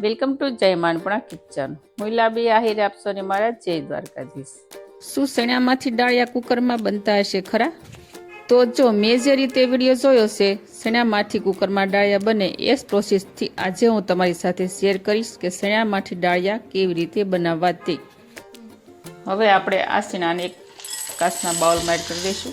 Welcome to જય માનપણા kitchen હું લાબી આહિર આપશો ને મારા જય દ્વારકાધીશ. શું શેણામાંથી ડાળિયા કુકરમાં બનતા હશે ખરા? તો જો મેં જે રીતે વીડિયો જોયો છે, શેણામાંથી કુકરમાં ડાળિયા બને એ જ પ્રોસેસથી આજે હું તમારી સાથે શેર કરીશ કે શેણામાંથી ડાળિયા કેવી રીતે બનાવવા તે. હવે આપણે આ શેણાને એક કાચના બાઉલમાં એડ કરી દઈશું.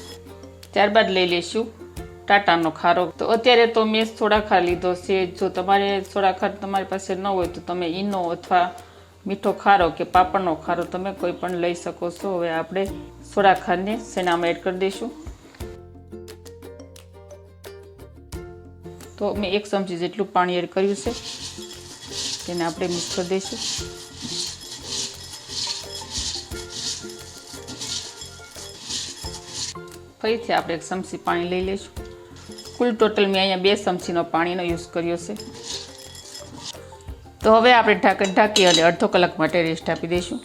ત્યારબાદ લઈ લઈશું ટાટાનો ખારો. તો અત્યારે તો મેં સોડાખાર લીધો છે. જો તમારે સોડાખાર તમારી પાસે ન હોય તો તમે ઈનો અથવા મીઠો ખારો કે પાપડનો ખારો તમે કોઈ પણ લઈ શકો છો. હવે આપણે સોડાખારને સેનામાં એડ કરી દઈશું. તો મેં એક ચમચી જેટલું પાણી એડ કર્યું છે. તેને આપણે મિક્સ કરી દઈશું. ફરીથી આપણે એક ચમચી પાણી લઈ લઈશું. કુલ ટોટલ મેં અહીંયા બે ચમચીનો પાણીનો યુઝ કર્યો છે. તો હવે આપણે ઢાંકણ ઢાંકી અને અડધો કલાક માટે રેસ્ટ આપી દઈશું.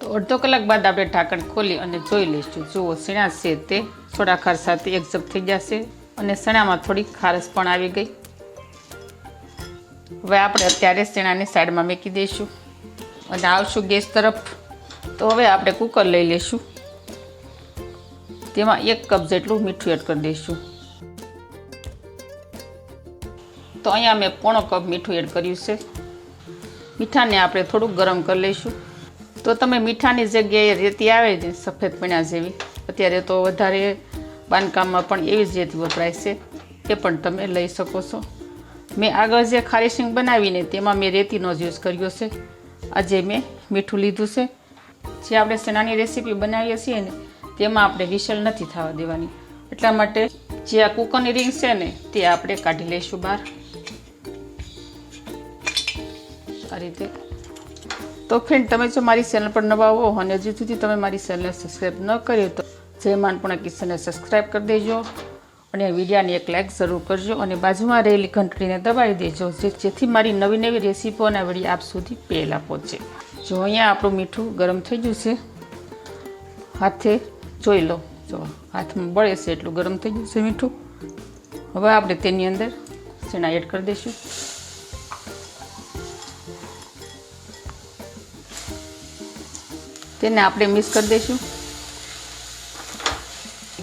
તો અડધો કલાક બાદ આપણે ઢાંકણ ખોલી અને જોઈ લઈશું. જુઓ, શીણા છે તે. થોડા ખાર સાથે એકઝપ થઈ જશે અને શણામાં થોડી ખારસ પણ આવી ગઈ. હવે આપણે અત્યારે શેણાની સાઈડમાં મૂકી દઈશું. અને આવશું ગેસ તરફ. તો હવે આપણે કુકર લઈ લઈશું. તેમાં એક કપ જેટલું મીઠું એડ કરી દઈશું. તો અહીંયા મેં પોણો કપ મીઠું એડ કર્યું છે. મીઠાને આપણે થોડુંક ગરમ કરી લઈશું. તો તમે મીઠાની જગ્યાએ રેતી આવે છે સફેદ પીણા જેવી. અત્યારે તો વધારે બાંધકામમાં પણ એવી જ રેતી વપરાય છે. એ પણ તમે લઈ શકો છો. મેં આગળ જે ખારીસિંગ બનાવીને તેમાં મેં રેતીનો જ યુઝ કર્યો છે. આજે મેં મીઠું લીધું છે. જે આપણે સેનાની રેસીપી બનાવીએ છીએ ને, તેમાં આપણે વિશલ નથી થવા દેવાની. એટલા માટે જે આ કુકરની રિંગ છે ને, તે આપણે કાઢી લઈશું બહાર. આ રીતે. તો ફ્રેન્ડ તમે જો મારી ચેનલ પર નવા હો અને હજી સુધી તમે મારી ચેનલને સબસ્ક્રાઈબ ન કર્યો તો જય માનપણા કિસ્સાને સબસ્ક્રાઈબ કરી દેજો અને વિડીયાને એક લાઇક જરૂર કરજો અને બાજુમાં રહેલી ઘંટડીને દબાવી દેજો જેથી મારી નવી નવી રેસીપીઓના વીડિયો આપ સુધી પહેલાં પહોંચે. જો અહીંયા આપણું મીઠું ગરમ થઈ ગયું છે, હાથે જોઈ લો. જો, હાથમાં બળે છે એટલું ગરમ થઈ ગયું છે મીઠું. હવે આપણે તેની અંદર ચણા એડ કરી દઈશું. તેને આપણે મિક્સ કરી દઈશું.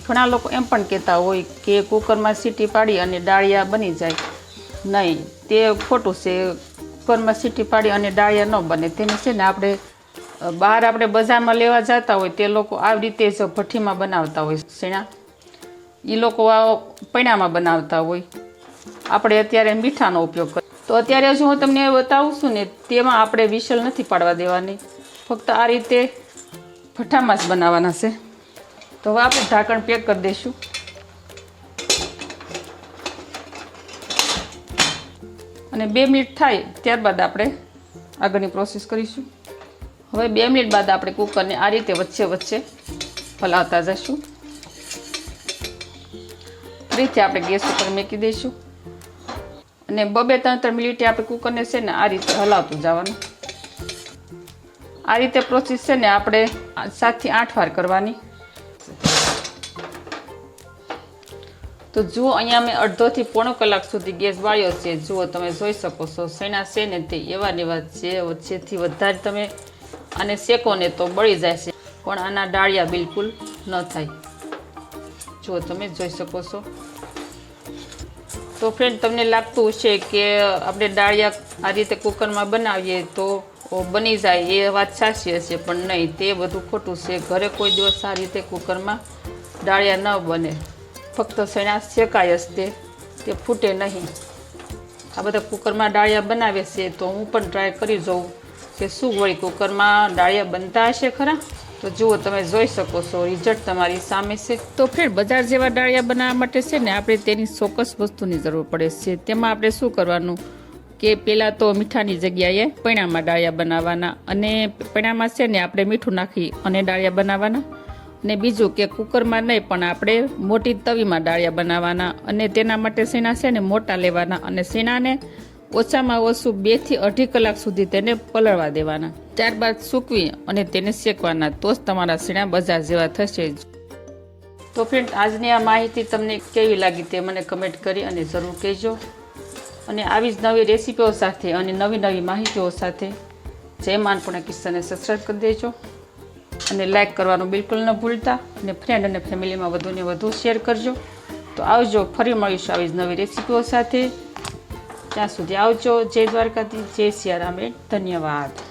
ઘણા લોકો એમ પણ કહેતા હોય કે કુકરમાં સીટી પાડી અને ડાળિયા બની જાય. નહીં, તે ખોટું છે. કુકરમાં સીટી પાડી અને ડાળિયા ન બને. તેને છે ને આપણે બહાર આપણે બજારમાં લેવા જતા હોય તે લોકો આવી રીતે જ ભઠ્ઠીમાં બનાવતા હોય શેણા એ લોકો આ પૈણામાં બનાવતા હોય. આપણે અત્યારે મીઠાનો ઉપયોગ કરીએ તો અત્યારે જો હું તમને બતાવું છું ને, તેમાં આપણે વિશલ નથી પાડવા દેવાની. ફક્ત આ રીતે ભઠ્ઠામાં જ બનાવવાના છે. તો હવે આપણે ઢાંકણ પેક કરી દઈશું. અને બે મિનિટ થાય ત્યારબાદ આપણે આગળની પ્રોસેસ કરીશું. હવે બે મિનિટ બાદ આપણે કુકરને આ રીતે વચ્ચે વચ્ચે હલાવતા જઈશું. ફરીથી આપણે ગેસ ઉપર મૂકી દઈશું. અને બબે ત્રણ ત્રણ મિનિટે આપણે કુકરને છે ને આ રીતે હલાવતું જવાનું. આ રીતે પ્રોસેસ છે ને આપણે સાતથી આઠ વાર કરવાની. તો જુઓ, અહીંયા મેં અડધોથી પોણો કલાક સુધી ગેસ બાળ્યો છે. જુઓ, તમે જોઈ શકો છો, સેના છે ને તે એવા ને એવા છે વચ્ચેથી વધારે તમે આને શેકોને તો બળી જાય છે, પણ આના ડાળિયા બિલકુલ ન થાય. જો તમે જોઈ શકો છો. તો ફ્રેન્ડ તમને લાગતું હશે કે આપણે ડાળિયા આ રીતે કુકરમાં બનાવીએ તો બની જાય એ વાત સાચી હશે, પણ નહીં, તે બધું ખોટું છે. ઘરે કોઈ દિવસ આ રીતે કુકરમાં ડાળિયા ન બને. ફક્ત શેણા શેકાય જ તે તે ફૂટે નહીં. આ બધા કુકરમાં ડાળિયા બનાવે છે, તો હું પણ ટ્રાય કરી જોઉં. કે શું વળી કુકરમાં ડાળિયા બનતા હશે ખરા? તો જુઓ તમે જોઈ શકો છો રિઝલ્ટ તમારી સામે છે. તો ફેર બજાર જેવા ડાળિયા બનાવવા માટે છે ને આપણે તેની ચોક્કસ વસ્તુની જરૂર પડે છે. તેમાં આપણે શું કરવાનું કે પહેલાં તો મીઠાની જગ્યાએ પૈણામાં ડાળિયા બનાવવાના અને પૈણામાં છે ને આપણે મીઠું નાખી અને ડાળિયા બનાવવાના. ને બીજું કે કુકરમાં નહીં પણ આપણે મોટી તવીમાં ડાળિયા બનાવવાના અને તેના માટે શેણા છે ને મોટા લેવાના અને શેણાને ઓછામાં ઓછું બેથી અઢી કલાક સુધી તેને પલળવા દેવાના. ત્યારબાદ સૂકવી અને તેને શેકવાના. તો જ તમારા સીણા બજાર જેવા થશે. જ તો ફ્રેન્ડ આજની આ માહિતી તમને કેવી લાગી તે મને કમેન્ટ કરી અને જરૂર કહેજો. અને આવી જ નવી રેસીપીઓ સાથે અને નવી નવી માહિતીઓ સાથે જય માનપૂર્ણ કિસ્સાને સબસ્ક્રાઈબ કરી દેજો. અને લાઇક કરવાનું બિલકુલ ન ભૂલતા. અને ફ્રેન્ડ અને ફેમિલીમાં વધુને વધુ શેર કરજો. તો આવજો, ફરી મળીશું આવી જ નવી રેસીપીઓ સાથે. ત્યાં સુધી આવજો. જય દ્વારકાથી જય સિયારામ. ધન્યવાદ.